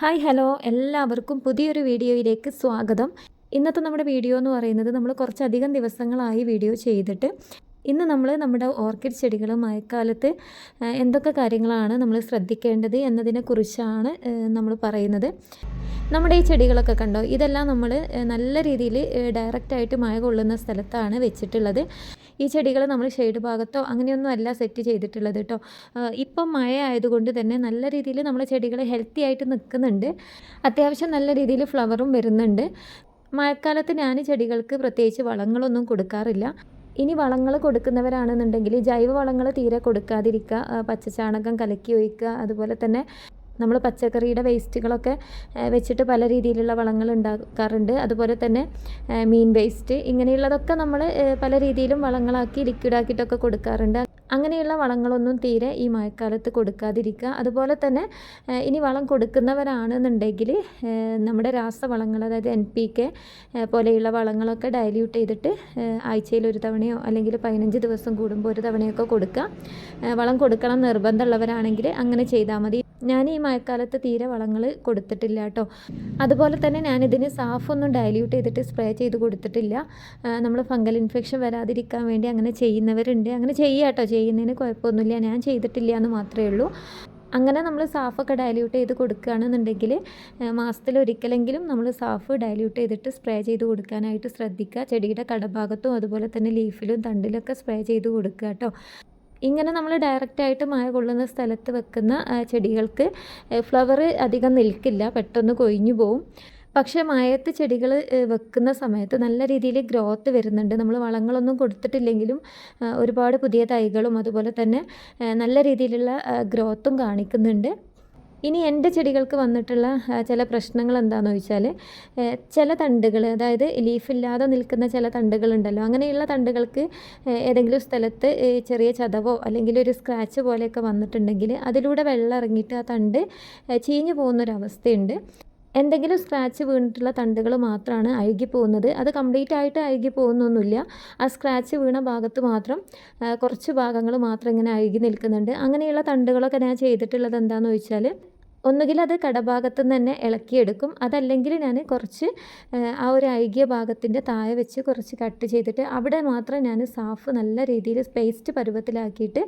Hi hello. എല്ലാവർക്കും പുതിയൊരു വീഡിയോയിലേക്ക് സ്വാഗതം. ഇന്നത്തെ നമ്മുടെ വീഡിയോ എന്ന് പറയുന്നത് നമ്മൾ കുറച്ചധികം ദിവസങ്ങളായി വീഡിയോ ചെയ്തിട്ട് ഇന്ന് നമ്മൾ നമ്മുടെ ഓർക്കിഡ് ചെടികൾ മഴക്കാലത്ത് എന്തൊക്കെ കാര്യങ്ങളാണ് നമ്മൾ ശ്രദ്ധിക്കേണ്ടത് എന്നതിനെക്കുറിച്ചാണ് നമ്മൾ പറയുന്നത്. നമ്മുടെ ഈ ചെടികളൊക്കെ കണ്ടോ? ഇതെല്ലാം നമ്മൾ നല്ല രീതിയിൽ ഡയറക്റ്റായിട്ട് മഴ കൊള്ളുന്ന സ്ഥലത്താണ് വെച്ചിട്ടുള്ളത്. ഈ ചെടികൾ നമ്മൾ ഷെയ്ഡ് ഭാഗത്തോ അങ്ങനെയൊന്നും അല്ല സെറ്റ് ചെയ്തിട്ടുള്ളത് കേട്ടോ ഇപ്പം മഴ ആയതുകൊണ്ട് തന്നെ നല്ല രീതിയിൽ നമ്മുടെ ചെടികൾ ഹെൽത്തി ആയിട്ട് നിൽക്കുന്നുണ്ട്. അത്യാവശ്യം നല്ല രീതിയിൽ ഫ്ലവറും വരുന്നുണ്ട്. മഴക്കാലത്ത് ഞാൻ ചെടികൾക്ക് പ്രത്യേകിച്ച് വളങ്ങളൊന്നും കൊടുക്കാറില്ല. ഇനി വളങ്ങൾ കൊടുക്കുന്നവരാണെന്നുണ്ടെങ്കിൽ ജൈവ വളങ്ങൾ തീരെ കൊടുക്കാതിരിക്കുക പച്ചച്ചാണകം കലക്കി ഒഴിക്കുക അതുപോലെ തന്നെ നമ്മൾ പച്ചക്കറിയുടെ വേസ്റ്റുകളൊക്കെ വെച്ചിട്ട് പല രീതിയിലുള്ള വളങ്ങൾ ഉണ്ടാക്കാറുണ്ട്. അതുപോലെ തന്നെ മീൻ വേസ്റ്റ് ഇങ്ങനെയുള്ളതൊക്കെ നമ്മൾ പല രീതിയിലും വളങ്ങളാക്കി ലിക്വിഡാക്കിയിട്ടൊക്കെ കൊടുക്കാറുണ്ട്. അങ്ങനെയുള്ള വളങ്ങളൊന്നും തീരെ ഈ മഴക്കാലത്ത് കൊടുക്കാതിരിക്കുക. അതുപോലെ തന്നെ ഇനി വളം കൊടുക്കുന്നവരാണെന്നുണ്ടെങ്കിൽ നമ്മുടെ രാസവളങ്ങൾ അതായത് എൻ പി കെ പോലെയുള്ള വളങ്ങളൊക്കെ ഡയല്യൂട്ട് ചെയ്തിട്ട് ആഴ്ചയിൽ ഒരു തവണയോ അല്ലെങ്കിൽ പതിനഞ്ച് ദിവസം കൂടുമ്പോൾ ഒരു തവണയൊക്കെ കൊടുക്കുക. വളം കൊടുക്കണം നിർബന്ധമുള്ളവരാണെങ്കിൽ അങ്ങനെ ചെയ്താൽ മതി. ഞാൻ ഈ മഴക്കാലത്ത് തീരെ വളങ്ങൾ കൊടുത്തിട്ടില്ല കേട്ടോ. അതുപോലെ തന്നെ ഞാനിതിന് സാഫൊന്നും ഡയല്യൂട്ട് ചെയ്തിട്ട് സ്പ്രേ ചെയ്ത് കൊടുത്തിട്ടില്ല. നമ്മൾ ഫംഗൽ ഇൻഫെക്ഷൻ വരാതിരിക്കാൻ വേണ്ടി അങ്ങനെ ചെയ്യുന്നവരുണ്ട്. അങ്ങനെ ചെയ്യുക കേട്ടോ. ചെയ്യുന്നതിന് കുഴപ്പമൊന്നുമില്ല. ഞാൻ ചെയ്തിട്ടില്ല എന്ന് മാത്രമേ ഉള്ളൂ. അങ്ങനെ നമ്മൾ സാഫൊക്കെ ഡയല്യൂട്ട് ചെയ്ത് കൊടുക്കുകയാണെന്നുണ്ടെങ്കിൽ മാസത്തിൽ ഒരിക്കലെങ്കിലും നമ്മൾ സാഫ് ഡയല്യൂട്ട് ചെയ്തിട്ട് സ്പ്രേ ചെയ്ത് കൊടുക്കാനായിട്ട് ശ്രദ്ധിക്കുക. ചെടിയുടെ കടഭാഗത്തും അതുപോലെ തന്നെ ലീഫിലും തണ്ടിലൊക്കെ സ്പ്രേ ചെയ്ത് കൊടുക്കുക കേട്ടോ. ഇങ്ങനെ നമ്മൾ ഡയറക്റ്റായിട്ട് മഴ കൊള്ളുന്ന സ്ഥലത്ത് വെക്കുന്ന ചെടികൾക്ക് ഫ്ലവർ അധികം നിൽക്കില്ല പെട്ടെന്ന് കൊഴിഞ്ഞു പോവും. പക്ഷേ മഴയത്ത് ചെടികൾ വെക്കുന്ന സമയത്ത് നല്ല രീതിയിൽ ഗ്രോത്ത് വരുന്നുണ്ട്. നമ്മൾ വളങ്ങളൊന്നും കൊടുത്തിട്ടില്ലെങ്കിലും ഒരുപാട് പുതിയ തൈകളും അതുപോലെ തന്നെ നല്ല രീതിയിലുള്ള ഗ്രോത്തും കാണിക്കുന്നുണ്ട്. ഇനി എന്റെ ചെടികൾക്ക് വന്നിട്ടുള്ള ചില പ്രശ്നങ്ങൾ എന്താണെന്ന് ചോദിച്ചാൽ ചില തണ്ടുകൾ അതായത് ലീഫില്ലാതെ നിൽക്കുന്ന ചില തണ്ടുകളുണ്ടല്ലോ അങ്ങനെയുള്ള തണ്ടുകൾക്ക് ഏതെങ്കിലും സ്ഥലത്ത് ചെറിയ ചതവോ അല്ലെങ്കിൽ ഒരു സ്ക്രാച്ച് പോലെയൊക്കെ വന്നിട്ടുണ്ടെങ്കിൽ അതിലൂടെ വെള്ളം ഇറങ്ങിയിട്ട് ആ തണ്ട് ചീഞ്ഞു പോകുന്നൊരവസ്ഥയുണ്ട് എന്തെങ്കിലും സ്ക്രാച്ച് വീണിട്ടുള്ള തണ്ടുകൾ മാത്രമാണ് അഴുകി പോകുന്നത്. അത് കംപ്ലീറ്റ് ആയിട്ട് അഴുകി പോകുന്നൊന്നുമില്ല. ആ സ്ക്രാച്ച് വീണ ഭാഗത്ത് മാത്രം കുറച്ച് ഭാഗങ്ങൾ മാത്രം ഇങ്ങനെ അഴുകി നിൽക്കുന്നുണ്ട്. അങ്ങനെയുള്ള തണ്ടുകളൊക്കെ ഞാൻ ചെയ്തിട്ടുള്ളത് എന്താണെന്ന് ചോദിച്ചാൽ ഒന്നുകിൽ അത് കടഭാഗത്തു നിന്ന് തന്നെ ഇളക്കിയെടുക്കും. അതല്ലെങ്കിൽ ഞാൻ കുറച്ച് ആ, ഒരു അഴുകിയ ഭാഗത്തിന്റെ താഴെ വെച്ച് കുറച്ച് കട്ട് ചെയ്തിട്ട് അവിടെ മാത്രം ഞാൻ സാഫ് നല്ല രീതിയിൽ പേസ്റ്റ് പരുവത്തിലാക്കിയിട്ട്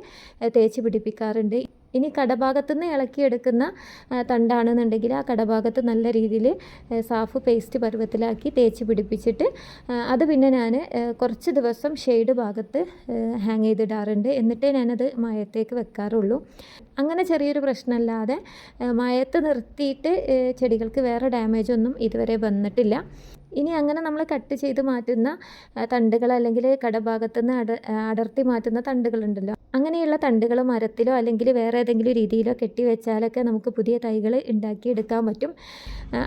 തേച്ച് പിടിപ്പിക്കാറുണ്ട്. ഇനി കടഭാഗത്തു നിന്ന് ഇളക്കിയെടുക്കുന്ന തണ്ടാണെന്നുണ്ടെങ്കിൽ ആ കടഭാഗത്ത് നല്ല രീതിയിൽ സാഫ് പേസ്റ്റ് പരുവത്തിലാക്കി തേച്ച് പിടിപ്പിച്ചിട്ട് അത് പിന്നെ ഞാൻ കുറച്ച് ദിവസം ഷെയ്ഡ് ഭാഗത്ത് ഹാങ് ചെയ്തിടാറുണ്ട്. എന്നിട്ടേ ഞാനത് മയത്തേക്ക് വെക്കാറുള്ളൂ. അങ്ങനെ ചെറിയൊരു പ്രശ്നമല്ലാതെ മയത്ത് നിർത്തിയിട്ട് ചെടികൾക്ക് വേറെ ഡാമേജ് ഒന്നും ഇതുവരെ വന്നിട്ടില്ല. ഇനി അങ്ങനെ നമ്മൾ കട്ട് ചെയ്ത് മാറ്റുന്ന തണ്ടുകൾ അല്ലെങ്കിൽ കടഭാഗത്തുനിന്ന് അട അടർത്തി മാറ്റുന്ന തണ്ടുകളുണ്ടല്ലോ. അങ്ങനെയുള്ള തണ്ടുകൾ മരത്തിലോ അല്ലെങ്കിൽ വേറെ ഏതെങ്കിലും രീതിയിലോ കെട്ടി വെച്ചാലൊക്കെ നമുക്ക് പുതിയ തൈകൾ ഉണ്ടാക്കിയെടുക്കാൻ പറ്റും.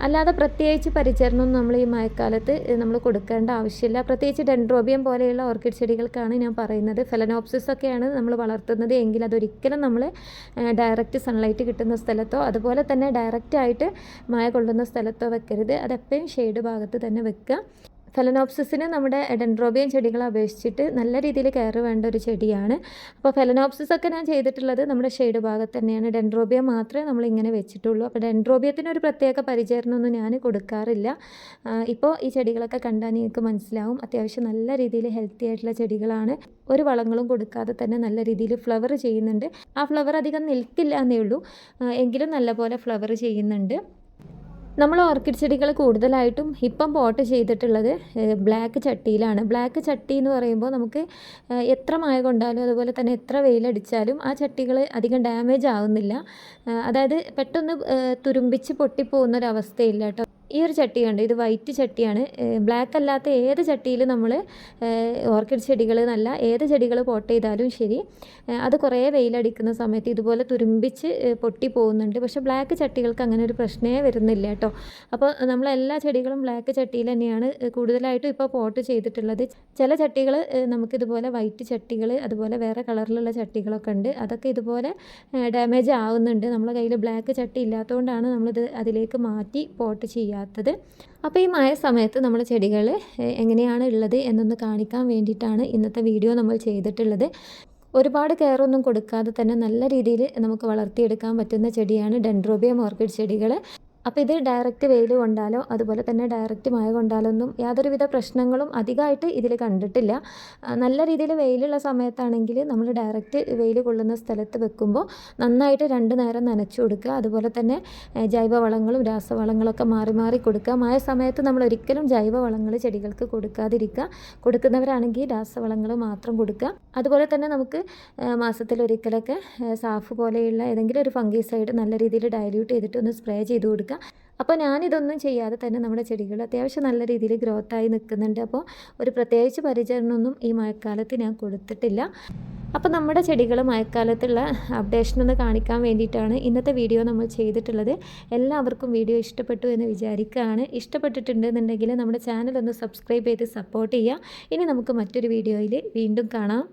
അല്ലാതെ പ്രത്യേകിച്ച് പരിചരണം നമ്മൾ ഈ മഴക്കാലത്ത് നമ്മൾ കൊടുക്കേണ്ട ആവശ്യമില്ല. പ്രത്യേകിച്ച് ഡെൻഡ്രോബിയം പോലെയുള്ള ഓർക്കിഡ് ചെടികൾക്കാണ് ഞാൻ പറയുന്നത്. ഫെലനോപ്സിസ് ഒക്കെയാണ് നമ്മൾ വളർത്തുന്നത്. എങ്കിൽ അതൊരിക്കലും നമ്മൾ ഡയറക്റ്റ് സൺലൈറ്റ് കിട്ടുന്ന സ്ഥലത്തോ അതുപോലെ തന്നെ ഡയറക്റ്റ് ആയിട്ട് മഴ കൊള്ളുന്ന സ്ഥലത്തോ വെക്കരുത്. അതെപ്പോഴും ഷെയ്ഡ് ഭാഗത്ത് തന്നെ വെക്കുക. ഫെലനോപ്സിസിന് നമ്മുടെ ഡെൻഡ്രോബിയൻ ചെടികളെ അപേക്ഷിച്ചിട്ട് നല്ല രീതിയിൽ കെയർ വേണ്ട ഒരു ചെടിയാണ്. അപ്പോൾ ഫെലനോപ്സിസ് ഒക്കെ ഞാൻ ചെയ്തിട്ടുള്ളത് നമ്മുടെ ഷെയ്ഡ് ഭാഗത്ത് തന്നെയാണ്. ഡെൻഡ്രോബിയ മാത്രമേ നമ്മൾ ഇങ്ങനെ വെച്ചിട്ടുള്ളൂ. അപ്പോൾ ഡെൻഡ്രോബിയത്തിന് ഒരു പ്രത്യേക പരിചരണമൊന്നും ഞാൻ കൊടുക്കാറില്ല. ഇപ്പോൾ ഈ ചെടികളൊക്കെ കണ്ടാൽ നിങ്ങൾക്ക് മനസ്സിലാവും. അത്യാവശ്യം നല്ല രീതിയിൽ ഹെൽത്തി ആയിട്ടുള്ള ചെടികളാണ്. ഒരു വളങ്ങളും കൊടുക്കാതെ തന്നെ നല്ല രീതിയിൽ ഫ്ലവർ ചെയ്യുന്നുണ്ട്. ആ ഫ്ലവർ അധികം നിൽക്കില്ല എന്നേ ഉള്ളൂ. എങ്കിലും നല്ലപോലെ ഫ്ലവർ ചെയ്യുന്നുണ്ട്. നമ്മൾ ഓർക്കിഡ് ചെടികൾ കൂടുതലായിട്ടും ഇപ്പം പോട്ട് ചെയ്തിട്ടുള്ളത് ബ്ലാക്ക് ചട്ടിയിലാണ്. ബ്ലാക്ക് ചട്ടി എന്ന് പറയുമ്പോൾ നമുക്ക് എത്ര മഴ കൊണ്ടാലും അതുപോലെ തന്നെ എത്ര വെയിലടിച്ചാലും ആ ചട്ടികൾ അധികം ഡാമേജ് ആവുന്നില്ല. അതായത് പെട്ടെന്ന് തുരുമ്പിച്ച് പൊട്ടിപ്പോകുന്നൊരവസ്ഥയില്ല കേട്ടോ. ഈ ഒരു ചട്ടി കണ്ട്? ഇത് വൈറ്റ് ചട്ടിയാണ്. ബ്ലാക്ക് അല്ലാത്ത ഏത് ചട്ടിയിൽ നമ്മൾ ഓർക്കിഡ് ചെടികൾ എന്നല്ല ഏത് ചെടികൾ പോട്ട് ചെയ്താലും ശരി അത് കുറേ വെയിലടിക്കുന്ന സമയത്ത് ഇതുപോലെ തുരുമ്പിച്ച് പൊട്ടി പോകുന്നുണ്ട്. പക്ഷെ ബ്ലാക്ക് ചട്ടികൾക്ക് അങ്ങനെ ഒരു പ്രശ്നമേ വരുന്നില്ല കേട്ടോ. അപ്പോൾ നമ്മൾ എല്ലാ ചെടികളും ബ്ലാക്ക് ചട്ടിയിൽ തന്നെയാണ് കൂടുതലായിട്ടും ഇപ്പോൾ പോട്ട് ചെയ്തിട്ടുള്ളത്. ചില ചട്ടികൾ നമുക്കിതുപോലെ വൈറ്റ് ചട്ടികൾ അതുപോലെ വേറെ കളറിലുള്ള ചട്ടികളൊക്കെ ഉണ്ട്. അതൊക്കെ ഇതുപോലെ ഡാമേജ് ആവുന്നുണ്ട്. നമ്മളെ കയ്യിൽ ബ്ലാക്ക് ചട്ടി ഇല്ലാത്തതുകൊണ്ടാണ് നമ്മളിത് അതിലേക്ക് മാറ്റി പോട്ട് ചെയ്യാത്തത് അപ്പോൾ ഈ മഴ സമയത്ത് നമ്മൾ ചെടികൾ എങ്ങനെയാണ് ഉള്ളത് എന്നൊന്ന് കാണിക്കാൻ വേണ്ടിയിട്ടാണ് ഇന്നത്തെ വീഡിയോ നമ്മൾ ചെയ്തിട്ടുള്ളത്. ഒരുപാട് കെയറൊന്നും കൊടുക്കാതെ തന്നെ നല്ല രീതിയിൽ നമുക്ക് വളർത്തിയെടുക്കാൻ പറ്റുന്ന ചെടിയാണ് ഡെൻഡ്രോബിയം ഓർക്കിഡ് ചെടികൾ അപ്പോൾ ഇത് ഡയറക്റ്റ് വെയിൽ കൊണ്ടാലോ അതുപോലെ തന്നെ ഡയറക്റ്റ് മഴ കൊണ്ടാലോ ഒന്നും യാതൊരുവിധ പ്രശ്നങ്ങളും അധികമായിട്ട് ഇതിൽ കണ്ടിട്ടില്ല. നല്ല രീതിയിൽ വെയിലുള്ള സമയത്താണെങ്കിൽ നമ്മൾ ഡയറക്റ്റ് വെയിൽ കൊള്ളുന്ന സ്ഥലത്ത് വെക്കുമ്പോൾ നന്നായിട്ട് രണ്ട് നേരം നനച്ചു കൊടുക്കുക. അതുപോലെ തന്നെ ജൈവവളങ്ങളും രാസവളങ്ങളൊക്കെ മാറി മാറി കൊടുക്കുക. മഴ സമയത്ത് നമ്മൾ ഒരിക്കലും ജൈവവളങ്ങൾ ചെടികൾക്ക് കൊടുക്കാതിരിക്കുക. കൊടുക്കുന്നവരാണെങ്കിൽ രാസവളങ്ങൾ മാത്രം കൊടുക്കുക. അതുപോലെ തന്നെ നമുക്ക് മാസത്തിൽ ഒരിക്കലൊക്കെ സാഫ് പോലെയുള്ള ഏതെങ്കിലും ഒരു ഫംഗീസൈഡ് നല്ല രീതിയിൽ ഡയല്യൂട്ട് ചെയ്തിട്ട് ഒന്ന് സ്പ്രേ ചെയ്ത് കൊടുക്കുക അപ്പോൾ ഞാനിതൊന്നും ചെയ്യാതെ തന്നെ നമ്മുടെ ചെടികൾ അത്യാവശ്യം നല്ല രീതിയിൽ ഗ്രോത്തായി നിൽക്കുന്നുണ്ട്. അപ്പോൾ ഒരു പ്രത്യേകിച്ച് പരിചരണമൊന്നും ഈ മഴക്കാലത്ത് ഞാൻ കൊടുത്തിട്ടില്ല. അപ്പോൾ നമ്മുടെ ചെടികൾ മഴക്കാലത്തുള്ള അപ്ഡേഷൻ ഒന്ന് കാണിക്കാൻ വേണ്ടിയിട്ടാണ് ഇന്നത്തെ വീഡിയോ നമ്മൾ ചെയ്തിട്ടുള്ളത്. എല്ലാവർക്കും വീഡിയോ ഇഷ്ടപ്പെട്ടു എന്ന് വിചാരിക്കുകയാണ്. ഇഷ്ടപ്പെട്ടിട്ടുണ്ടെന്നുണ്ടെങ്കിൽ നമ്മുടെ ചാനൽ ഒന്ന് സബ്സ്ക്രൈബ് ചെയ്ത് സപ്പോർട്ട് ചെയ്യുക. ഇനി നമുക്ക് മറ്റൊരു വീഡിയോയിൽ വീണ്ടും കാണാം.